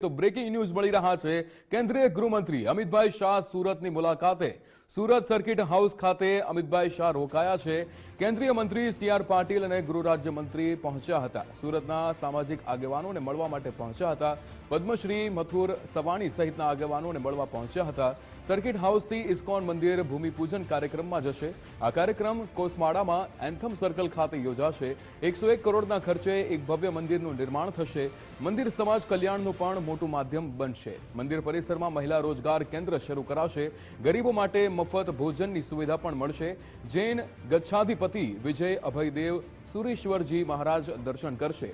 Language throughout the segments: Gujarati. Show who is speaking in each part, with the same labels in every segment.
Speaker 1: તો બ્રેકિંગ ન્યૂઝ મળી રહ્યા છે. કેન્દ્રીય ગૃહમંત્રી અમિતભાઈ શાહ સુરતની મુલાકાતે. સુરત સર્કિટ હાઉસ ખાતે અમિતભાઈ શાહ રોકાયા છે. કેન્દ્રીય મંત્રી સી આર પાટીલ અને ગૃહ રાજ્ય મંત્રી પહોંચ્યા હતા. સુરતના સામાજિક આગેવાનોને મળવા માટે પહોંચ્યા હતા. પદ્મશ્રી મથુર સવાણી સહિતના આગેવાનોને મળવા પહોંચ્યા હતા. સર્કિટ હાઉસથી ઇસ્કોન મંદિર ભૂમિપૂજન કાર્યક્રમમાં જશે. આ કાર્યક્રમ કોસમાડામાં એન્થમ સર્કલ ખાતે યોજાશે. એકસો એક કરોડના ખર્ચે એક ભવ્ય મંદિરનું નિર્માણ થશે. મંદિર સમાજ કલ્યાણનું પણ મોટું માધ્યમ બનશે. મંદિર પરિસરમાં મહિલા રોજગાર કેન્દ્ર શરૂ કરાશે. ગરીબો માટે મફત ભોજનની સુવિધા પણ મળશે. જૈન ગચ્છાધિપતિ વિજય અભયદેવ સુરેશ્વરજી મહારાજ દર્શન કરશે.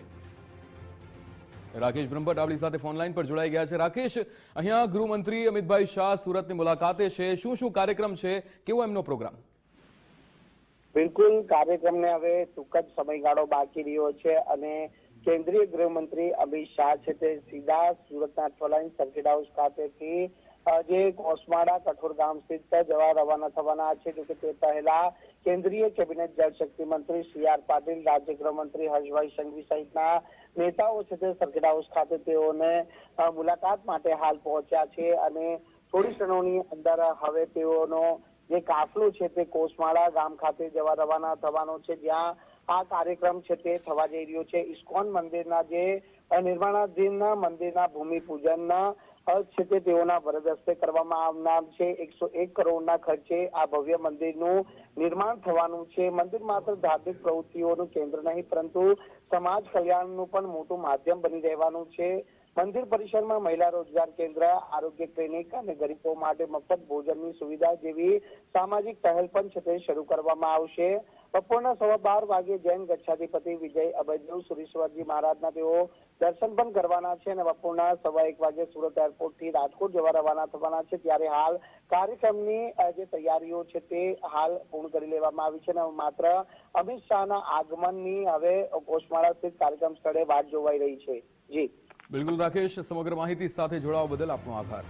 Speaker 1: રાકેશ બ્રહ્મભટ્ટ આપણી સાથે ફોનલાઈન પર જોડાઈ ગયા છે. રાકેશ, અહીંયા ગૃહમંત્રી અમિતભાઈ શાહ સુરતની મુલાકાતે છે. શું શું કાર્યક્રમ છે? કેવો એમનો પ્રોગ્રામ?
Speaker 2: બિલકુલ, કાર્યક્રમને હવે ટૂંક જ સમયગાળો બાકી રહ્યો છે અને કેન્દ્રીય ગૃહમંત્રી અમિત શાહ છે તે સીધા સુરતના અઠવાલાઈન સર્કિટ હાઉસ ખાતેથી જે કોસમાડા, કઠોર ગામ સ્થિત જવા રવાના થવાના છે જોકે તે પહેલા કેન્દ્રીય કેબિનેટ જળશક્તિ મંત્રી સી આર પાટીલ, રાજ્ય ગૃહમંત્રી હર્ષભાઈ સંઘવી સહિતના નેતાઓ છે તે સર્કિટ હાઉસ ખાતે તેઓને મુલાકાત માટે હાલ પહોંચ્યા છે અને થોડી ક્ષણોની અંદર હવે તેઓનો જે કાફલો છે તે કોસમાળા ગામ ખાતે જવા રવાના થવાનો છે, જ્યાં આ કાર્યક્રમ છે તે થવા જઈ રહ્યો છે. ઇસ્કોન મંદિરના જે અ, નિર્માણાધીન મંદિરના ભૂમિપૂજનના છે તે તેઓના વરદ હસ્તે કરવામાં આવનાર છે. એકસો એક કરોડના ખર્ચે આ ભવ્ય મંદિરનું નિર્માણ થવાનું છે. મંદિર માત્ર ધાર્મિક પ્રવૃત્તિઓનું કેન્દ્ર નહીં પરંતુ સમાજ કલ્યાણનું પણ મોટું માધ્યમ બની રહેવાનું છે. મંદિર પરિસરમાં મહિલા રોજગાર કેન્દ્ર, આરોગ્ય ક્લિનિક અને ગરીબો માટે મફત ભોજનની સુવિધા જેવી સામાજિક પહેલ પણ છે તે શરૂ કરવામાં આવશે. બપોરના સવા બાર વાગે જૈન ગચ્છાધિપતિ વિજય અભયદેવ સુરેશ્વરજી મહારાજના તેઓ દર્શન પણ કરવાના છે અને બપોરના સવા એક વાગે સુરત એરપોર્ટથી રાજકોટ જવા રવાના થવાના છે. ત્યારે હાલ કાર્યક્રમની જે તૈયારીઓ છે તે હાલ પૂર્ણ કરી લેવામાં આવી છે અને માત્ર અમિત શાહના આગમનની હવે કોસમાળા સ્થિત કાર્યક્રમ સ્થળે વાટ જોવાઈ રહી છે. જી.
Speaker 1: બિલકુલ રાકેશ સમગ્ર માહિતી સાથે જોડાવા બદલ આપનો આભાર.